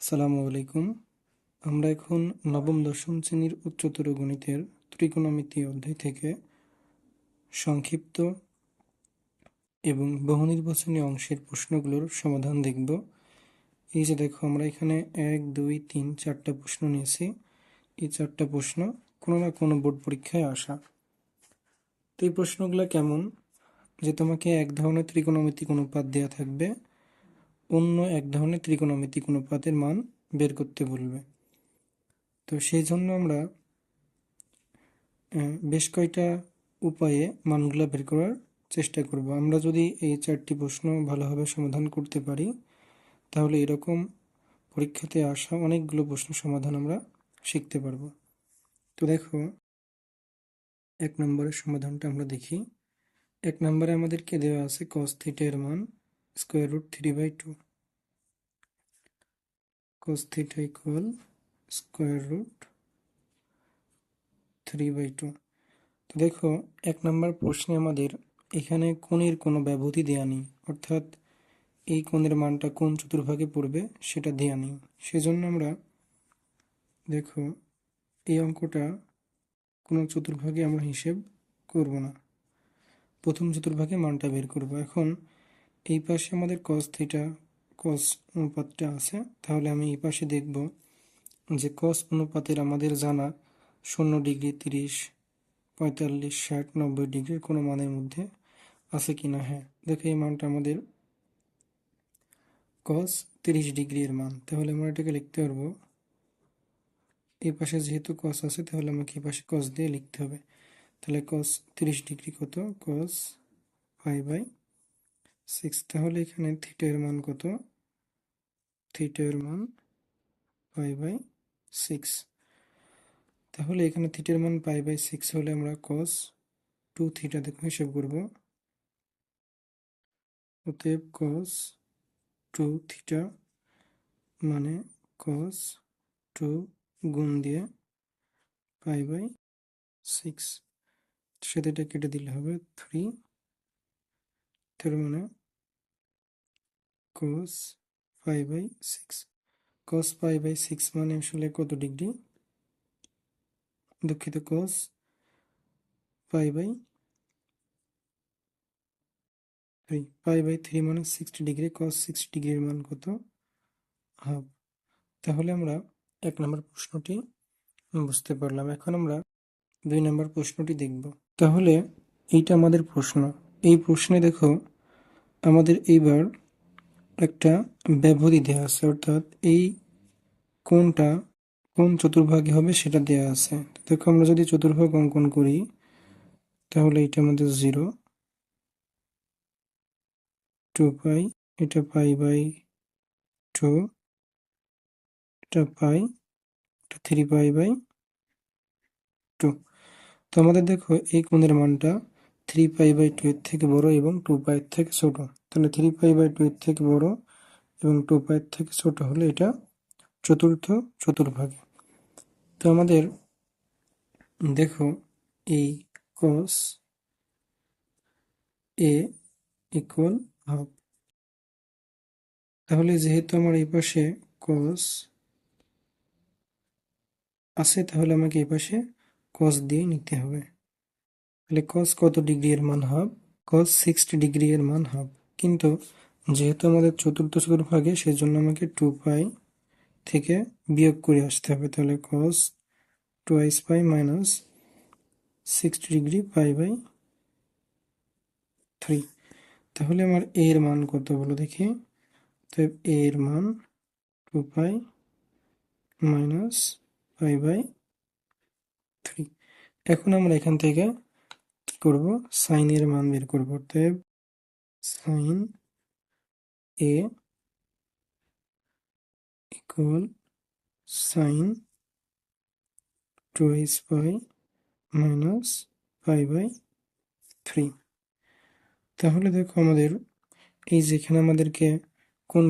আসসালামু আলাইকুম। আমরা এখন নবম, দশম শ্রেণির উচ্চতর গণিতের ত্রিকোণমিতি অধ্যায় থেকে সংক্ষিপ্ত এবং বহু নির্বাচনী অংশের প্রশ্নগুলোর সমাধান দেখব। এই যে দেখো, আমরা এখানে এক, দুই, তিন, চারটা প্রশ্ন নিয়েছি। এই চারটা প্রশ্ন কোনো না কোনো বোর্ড পরীক্ষায় আসা। তো এই প্রশ্নগুলো কেমন? যে তোমাকে এক ধরনের ত্রিকোণমিতিক অনুপাত দেওয়া থাকবে। অন্য এক ধরনের ত্রিকোণমিতিক অনুপাতের মান বের করতে বলবে। তো সেই জন্য আমরা বেশ কয়টা উপায়ে মানগুলো বের করার চেষ্টা করব। আমরা যদি এই চারটি প্রশ্ন ভালোভাবে সমাধান করতে পারি, তাহলে এরকম পরীক্ষাতে আসা অনেকগুলো প্রশ্ন সমাধান আমরা শিখতে পারব। তো দেখো, এক নম্বরের সমাধানটা আমরা দেখি। এক নম্বরে আমাদেরকে দেওয়া আছে cos থিটা এর মান। Square root three by two cos theta equal square root three by two তো দেখো, এক নম্বর প্রশ্নে আমাদের এখানে কোণের কোনো ব্যবধি দেয়া নেই, অর্থাৎ এই কোণের মানটা কোন চতুর্ভাগে পড়বে সেটা দেয়া নেই। সেজন্য আমরা দেখো, এই অঙ্কটা কোনো চতুর্ভাগে আমরা হিসেব করব না। প্রথম চতুর্ভাগে মানটা বের করব। এখন এই পাশে আমাদের cos থিটা cos অনুপাতটা আছে। তাহলে আমি এই পাশে দেখব যে cos অনুপাতের আমাদের জানা শূন্য ডিগ্রি তিরিশ, পঁয়তাল্লিশ, ষাট, নব্বই ডিগ্রির কোনো মানের মধ্যে আছে কি না? হ্যাঁ দেখো এই মানটা আমাদের cos তিরিশ ডিগ্রি এর মান। তাহলে আমরা এটাকে লিখতে পারব, এই পাশে যেহেতু cos আছে, তাহলে আমাকে এই পাশে cos দিয়ে লিখতে হবে। তাহলে cos তিরিশ ডিগ্রি কত? cos ফাইভ বাই সিক্স তাহলে এখানে থিটা এর মান কত? থিটা এর মান পাই বাই সিক্স তাহলে এখানে থিটার মান পাই বাই সিক্স হলে আমরা কস টু থিটা দেখো হিসেব করব। অতএব cos টু থিটা মানে কস টু গুণ দিয়ে পাই বাই সিক্স সেটা কেটে দিলে হবে থ্রি তার মানে cos five by six cos pi by six মানে আসলে কত ডিগ্রি? দুঃখিত, cos pi by three pi by three মানে সিক্সটি ডিগ্রি, cos সিক্সটি ডিগ্রির মান কত? হাফ তাহলে আমরা এক নম্বর প্রশ্নটি বুঝতে পারলাম। এখন আমরা দুই নম্বর প্রশ্নটি দেখব। তাহলে এইটা আমাদের প্রশ্ন। এই প্রশ্নে দেখো, আমাদের এইবার একটা ব্যবধি দেওয়া আছে, অর্থাৎ এই কোনটা কোন চতুর্ভাগে হবে সেটা দেওয়া আছে। দেখো, আমরা যদি চতুর্ভাগ অঙ্কন করি, তাহলে এটা আমাদের জিরো টু পাই এটা পাই বাই টু এটা পাই এটা থ্রি পাই বাই টু তো আমাদের দেখো, এই কোণের মানটা থ্রি পাই বাই টু এর থেকে বড় এবং টু পাই থেকে ছোট। তাহলে থ্রি পাই বাই টু এর থেকে বড় এবং টু পাই থেকে ছোট হলে এটা চতুর্থ চতুর্ভাগে। তো আমাদের দেখো এই cos এ ইকুয়াল হাফ তাহলে যেহেতু আমার এই পাশে cos আছে, তাহলে আমাকে এই পাশে cos দিয়ে নিতে হবে। তাহলে cos কত ডিগ্রি এর মান হাফ কস সিক্সটি ডিগ্রি এর মান হাফ কিন্তু যেহেতু আমাদের চতুর্থ চতুর্ভাগে সেজন্য আমাকে টু পাই থেকে বিয়োগ করে আসতে হবে। তাহলে cos twice pi minus sixty degree pi by three তাহলে আমার এর মান কত বলো দেখি। তো এর মান two pi minus pi by three এখন আমরা এখান থেকে কি করব? সাইন এর মান বের করব। অতএব sine A equal sine twice pi minus pi by three তাহলে দেখো আমাদের এই যেখানে আমাদেরকে কোন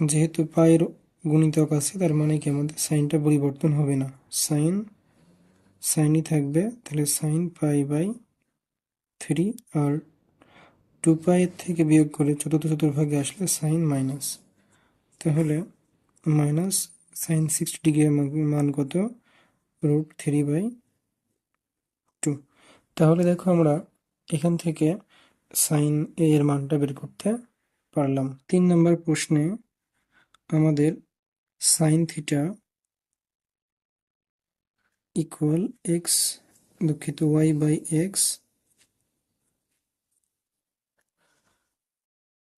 যেহেতু পায়ের গুণিতক আছে, তার মানে কি আমাদের সাইনটা পরিবর্তন হবে না। সাইন সাইনই থাকবে, তাহলে সাইন পাই বাই থ্রি আর টু পাইয়ের থেকে বিয়োগ করে চতুর্থ চতুর্ভাগে আসলে সাইন মাইনাস। তাহলে মাইনাস সাইন সিক্সটি ডিগ্রির মান কত? Root three by two. তাহলে দেখো আমরা এখান থেকে সাইন এর মানটা বের করতে পারলাম। তিন নম্বর প্রশ্নে আমাদের সাইন থিটা ইকুয়াল এক্স দুঃখিত, ওয়াই বাই এক্স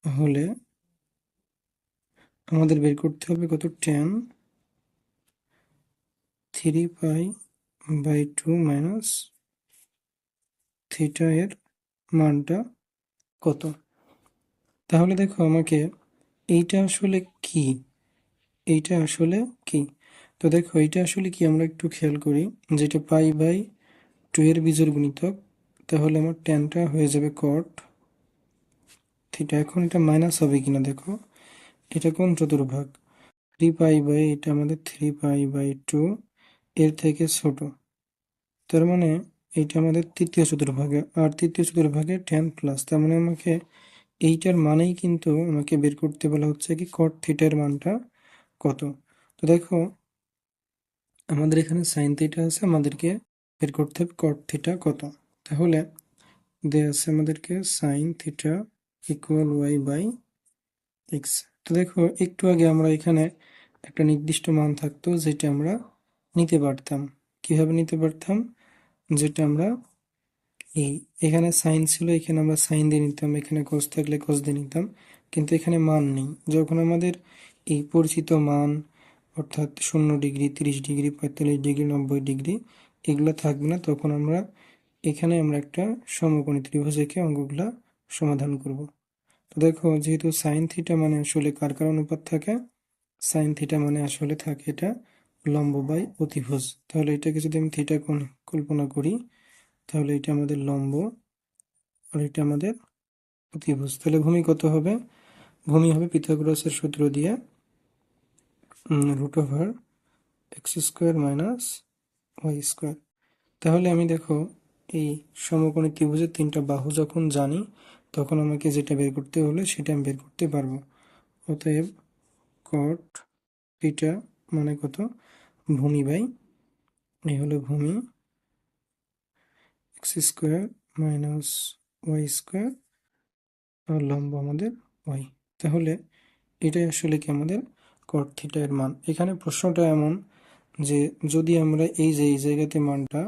হলে আমাদের বের করতে হবে কত? Tan three pi by two minus theta এর মানটা কত? তাহলে দেখো আমাকে এইটা আসলে কি? এইটা আসলে কি? তো দেখো এইটা আসলে কি? আমরা একটু খেয়াল করি যেটা পাই বাই টু এর বীজের গুণিতক, তাহলে আমার টেনটা হয়ে যাবে কট থিটা এখন এটা মাইনাস হবে কিনা দেখো। এটা কোন চতুর্ভাগ? থ্রি পাই বাই এটা আমাদের থ্রি পাই বাই টু এর থেকে ছোট। তার মানে এইটা আমাদের তৃতীয় চতুর্ভাগে, আর তৃতীয় চতুর্ভাগে টেন প্লাস তার মানে আমাকে এইটার মানেই কিন্তু আমাকে বের করতে বলা হচ্ছে কি কট থিটার মানটা কত। তো দেখো, আমাদের এখানে সাইন থিটা আছে, আমাদেরকে বের করতে হবে কট থিটা কত। তাহলে, দেয়া আছে আমাদেরকে sine theta equal Y by X তো দেখো, একটু আগে আমরা এখানে একটা নির্দিষ্ট মান থাকতো যেটা আমরা নিতে পারতাম। কীভাবে নিতে পারতাম? যেটা আমরা এই এখানে সাইন ছিল, এখানে আমরা সাইন দিয়ে নিতাম, এখানে কস থাকলে কস দিয়ে নিতাম, কিন্তু এখানে মান নেই। যখন আমাদের এই পরিচিত মান, অর্থাৎ শূন্য ডিগ্রি, তিরিশ ডিগ্রি, পঁয়তাল্লিশ ডিগ্রি, নব্বই ডিগ্রি, এগুলো থাকবে না, তখন আমরা এখানে আমরা একটা সমকোণী ত্রিভুজ এঁকে অঙ্কগুলা সমাধান করব। তো দেখো, যেহেতু সাইন থিটা মানে আসলে কার কার অনুপাত থাকে? সাইন থিটা মানে আসলে থাকে এটা লম্ব বাই অতিভুজ। তাহলে এটাকে যদি আমি থিটা কল্পনা করি, তাহলে এটা আমাদের লম্ব আর এটা আমাদের অতিভুজ। তাহলে ভূমি কত হবে? ভূমি হবে পিথাগোরাসের সূত্র দিয়ে root over X square minus Y square তাহলে আমি দেখো, এই সমকোণী ত্রিভুজের তিনটা বাহু যখন জানি তখন আমাকে যেটা বের করতে হলে সেটা আমি বের করতে পারব। অতএব কট থিটা মানে কত? ভূমি বাই এই হলো ভূমি। X square minus Y square আর লম্ব আমাদের ওয়াই তাহলে এটাই আসলে কি আমাদের কট থিটা এর মান। এখানে প্রশ্নটা এমন যে যদি আমরা এই যে, এই জায়গাতে মানটা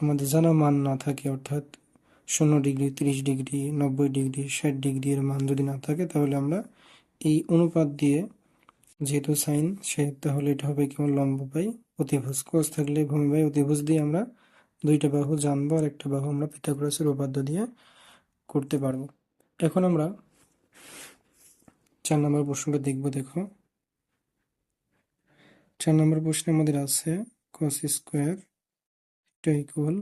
আমাদের জানা মান না থাকে, অর্থাৎ শূন্য ডিগ্রি, তিরিশ ডিগ্রি, নব্বই ডিগ্রি, ষাট ডিগ্রি এর মান যদি না থাকে, তাহলে আমরা এই অনুপাত দিয়ে যেহেতু সাইন সে তাহলে এটা হবে কেমন লম্ব বাই অতিভুজ। কোষ থাকলে ভূমি বাই অতিভুজ দিয়ে আমরা দুইটা বাহু জানব আর একটা বাহু আমরা পিথাগোরাসের উপাদ্য দিয়ে করতে পারব। এখন আমরা চার নম্বর প্রশ্নটা দেখব, দেখো। চার নম্বর প্রশ্নে আমাদের আছে কস স্কোয়ার এটা ইকুয়াল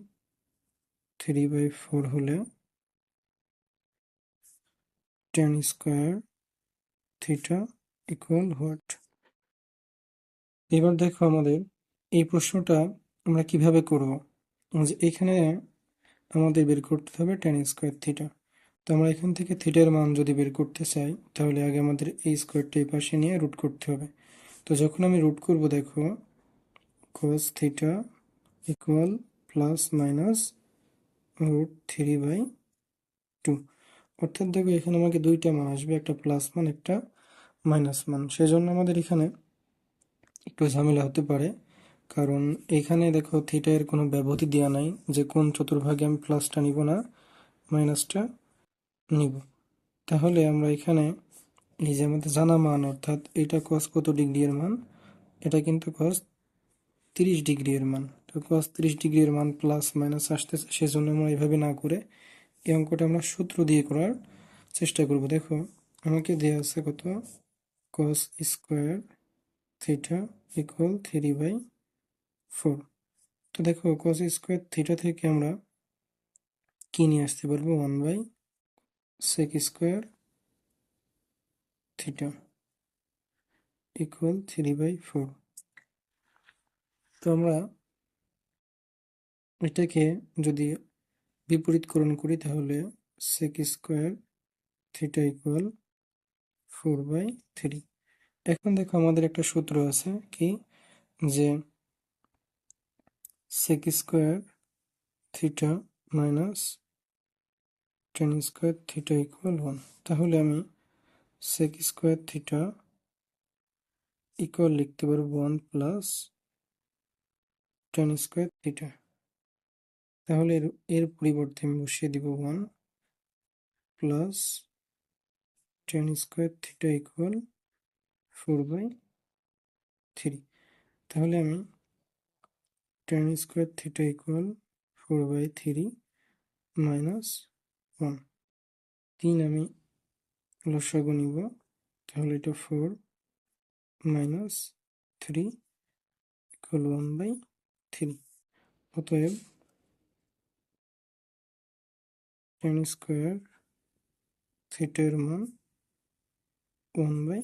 থ্রি বাই ফোর হলে tan square theta equal what এবার দেখো আমাদের এই প্রশ্নটা আমরা কীভাবে করব? যে এখানে আমাদের বের করতে হবে টেন স্কোয়ার থিটা তো আমরা এখান থেকে থিটার মান যদি বের করতে চাই, তাহলে আগে আমাদের এই স্কোয়ারটা এই পাশে নিয়ে রুট করতে হবে। তো যখন আমি রুট করব দেখো, cos theta equal plus minus root three by two অর্থাৎ দেখো, এখানে আমাকে দুইটা মান আসবে, একটা প্লাস মান, একটা মাইনাস মান। সেজন্য আমাদের এখানে একটু ঝামেলা হতে পারে। কারণ এখানে দেখো থিটা এর কোনো ব্যবধি দেওয়া নাই যে কোন চতুর্ভাগে আমি প্লাসটা নিব না মাইনাসটা নিব। তাহলে আমরা এখানে এই যে আমাদের জানা মান, অর্থাৎ এটা কস কত ডিগ্রি এর মান, এটা কিন্তু কস তিরিশ ডিগ্রি এর মান। কস তিরিশ ডিগ্রি এর মান প্লাস মাইনাস আসতেছে, সেজন্য আমরা এইভাবে না করে এই অঙ্কটা আমরা সূত্র দিয়ে করার চেষ্টা করব। দেখো, আমাকে দেওয়া আছে কত? Cos square theta equal three by four তো দেখো কস স্কোয়ার থিটা থেকে আমরা কি নিয়ে আসতে পারব? One by sec square theta equal three by four তো আমরা এটাকে যদি বিপরীতকরণ করি, তাহলে sec square theta equal four by three এখন দেখো আমাদের একটা সূত্র আছে কি? যে sec square theta minus tan square theta equal one তাহলে আমি sec স্কোয়ার থিটা ইকুয়াল লিখতে পারব one plus tan square theta তাহলে এর এর পরিবর্তে আমি বসিয়ে দিব one plus tan square theta equal four by three তাহলে আমি tan square theta equal four by three minus one তিন আমি লসাগু নিব, তাহলে এটা four minus three equal one by three অতএব টেন স্কোয়ার থিটার মান ওয়ান বাই